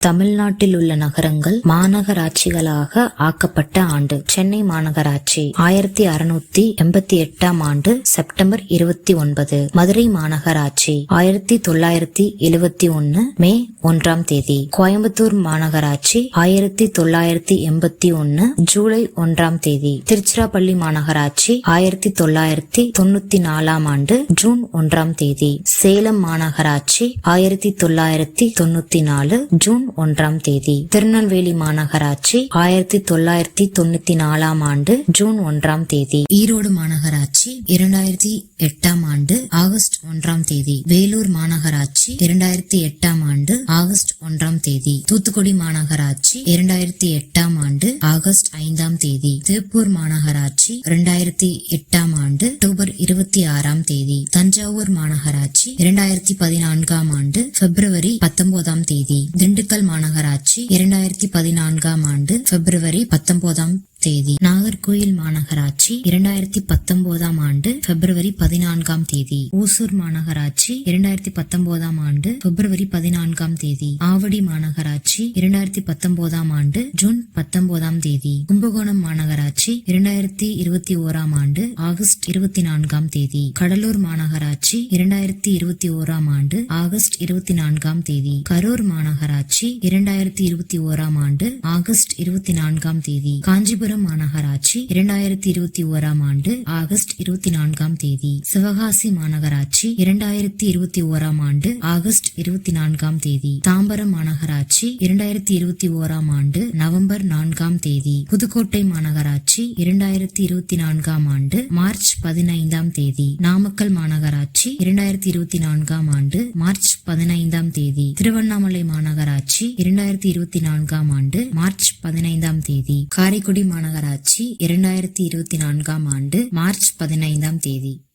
தமிழ்நாட்டில் உள்ள நகரங்கள் மாநகராட்சிகளாக ஆக்கப்பட்ட ஆண்டு. சென்னை மாநகராட்சி ஆயிரத்தி அறுநூத்தி எண்பத்தி எட்டாம் ஆண்டு செப்டம்பர் இருபத்தி ஒன்பது. மதுரை மாநகராட்சி ஆயிரத்தி தொள்ளாயிரத்தி எழுவத்தி ஒன்னு மே ஒன்றாம் தேதி. கோயம்புத்தூர் மாநகராட்சி ஆயிரத்தி தொள்ளாயிரத்தி எண்பத்தி ஒன்னு ஜூலை ஒன்றாம் தேதி. திருச்சிராப்பள்ளி மாநகராட்சி ஆயிரத்தி தொள்ளாயிரத்தி தொண்ணூத்தி நாலாம் ஆண்டு ஜூன் ஒன்றாம் தேதி. சேலம் மாநகராட்சி ஆயிரத்தி தொள்ளாயிரத்தி தொண்ணூத்தி நாலு ஜூன் ஒன்றாம் தேதி. திருநெல்வேலி மாநகராட்சி ஆயிரத்தி தொள்ளாயிரத்தி தொண்ணூத்தி நாலாம் ஆண்டு ஜூன் ஒன்றாம் தேதி. ஈரோடு மாநகராட்சி இரண்டாயிரத்தி எட்டாம் ஆண்டு ஆகஸ்ட் ஒன்றாம் தேதி. வேலூர் மாநகராட்சி இரண்டாயிரத்தி எட்டாம் ஆண்டு ஆகஸ்ட் ஒன்றாம் தேதி. தூத்துக்குடி மாநகராட்சி இரண்டாயிரத்தி எட்டாம் ஆண்டு ஆகஸ்ட் ஐந்தாம் தேதி. திருப்பூர் மாநகராட்சி இரண்டாயிரத்தி எட்டாம் ஆண்டு அக்டோபர் இருபத்தி ஆறாம் தேதி. தஞ்சாவூர் மாநகராட்சி இரண்டாயிரத்தி பதினான்காம் ஆண்டு பிப்ரவரி பத்தொன்பதாம் தேதி. திண்டுக்கல் மாநகராட்சி இரண்டாயிரத்தி பதினான்காம் ஆண்டு பிப்ரவரி பத்தொன்பதாம் தேதி. நாகர்கோயில் மாநகராட்சி இரண்டாயிரத்தி பத்தொன்பதாம் ஆண்டு பிப்ரவரி பதினான்காம் தேதி. ஓசூர் மாநகராட்சி இரண்டாயிரத்தி பத்தொன்பதாம் ஆண்டு பிப்ரவரி பதினான்காம் தேதி. ஆவடி மாநகராட்சி இரண்டாயிரத்தி பத்தொன்பதாம் ஆண்டு ஜூன் பத்தொன்பதாம் தேதி. கும்பகோணம் மாநகராட்சி இரண்டாயிரத்தி இருபத்தி ஓராம் ஆண்டு ஆகஸ்ட் இருபத்தி நான்காம் தேதி. கடலூர் மாநகராட்சி இரண்டாயிரத்தி இருபத்தி ஓராம் ஆண்டு ஆகஸ்ட் இருபத்தி நான்காம் தேதி. கரூர் மாநகராட்சி இரண்டாயிரத்தி இருபத்தி ஓராம் ஆண்டு ஆகஸ்ட் இருபத்தி நான்காம் தேதி. காஞ்சிபுரம் மாநகராட்சி இரண்டாயிரத்தி இருபத்தி ஓராம் ஆண்டு ஆகஸ்ட் இருபத்தி நான்காம் தேதி. சிவகாசி மாநகராட்சி இரண்டாயிரத்தி இருபத்தி ஓராம் ஆண்டு ஆகஸ்ட் இருபத்தி நான்காம் தேதி. தாம்பரம் மாநகராட்சி இரண்டாயிரத்தி இருபத்தி ஓராம் ஆண்டு நவம்பர் நான்காம் தேதி. புதுக்கோட்டை மாநகராட்சி இரண்டாயிரத்தி இருபத்தி நான்காம் ஆண்டு மார்ச் பதினைந்தாம் தேதி. நாமக்கல் மாநகராட்சி இரண்டாயிரத்தி இருபத்தி நான்காம் ஆண்டு மார்ச் பதினைந்தாம் தேதி. திருவண்ணாமலை மாநகராட்சி இரண்டாயிரத்தி இருபத்தி நான்காம் ஆண்டு மார்ச் பதினைந்தாம் தேதி. காரைக்குடி மாநகராட்சி இரண்டாயிரத்தி இருபத்தி நான்காம் ஆண்டு மார்ச் பதினைந்தாம் தேதி.